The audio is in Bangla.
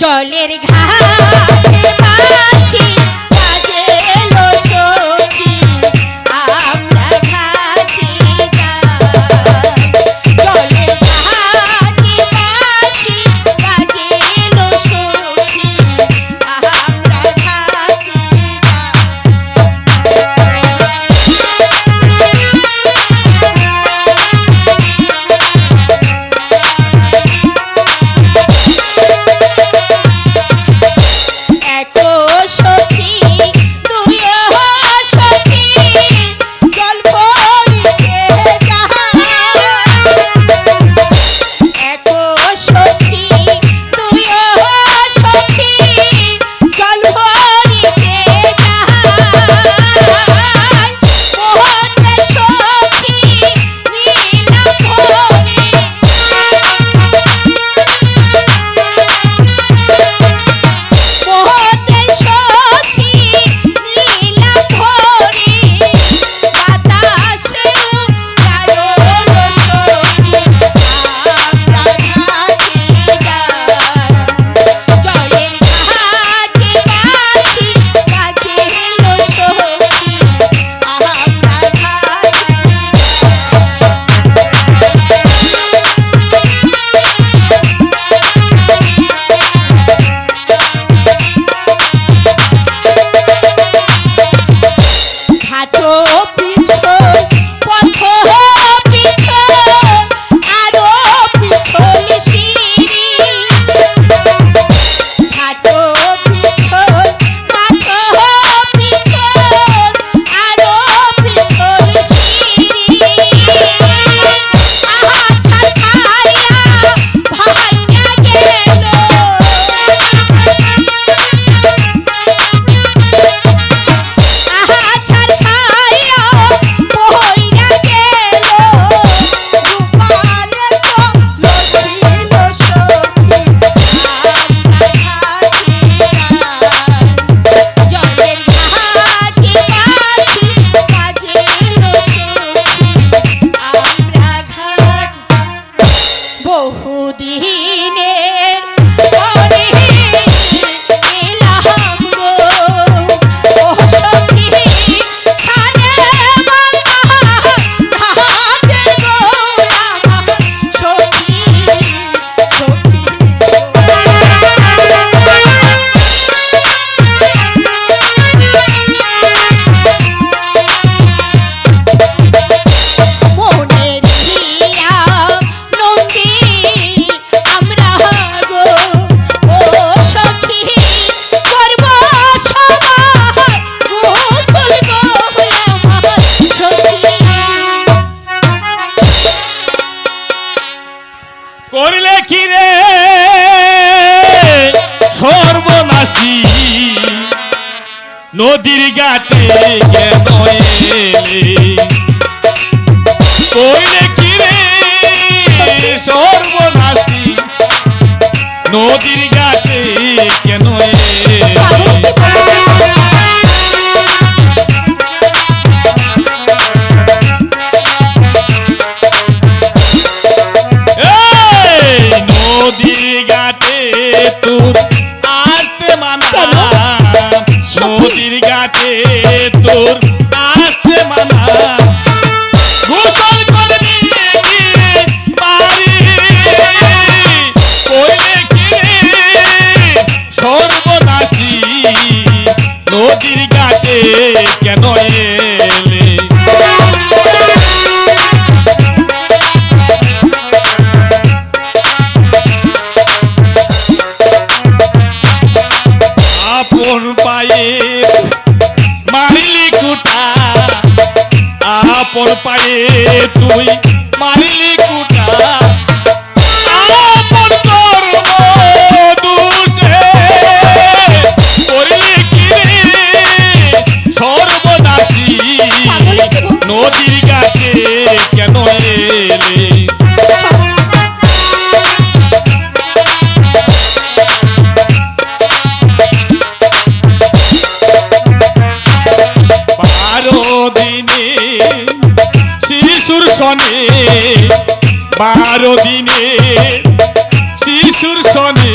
জলের ঘাট নদীর গাছে কেন এলি? কইরে কিরে সর্বনাশী? নদীর নদীর ঘাটে তোর আছে মানা ভূগোল করবি শিশুর সনে বারো দিনে শিশুর সনে।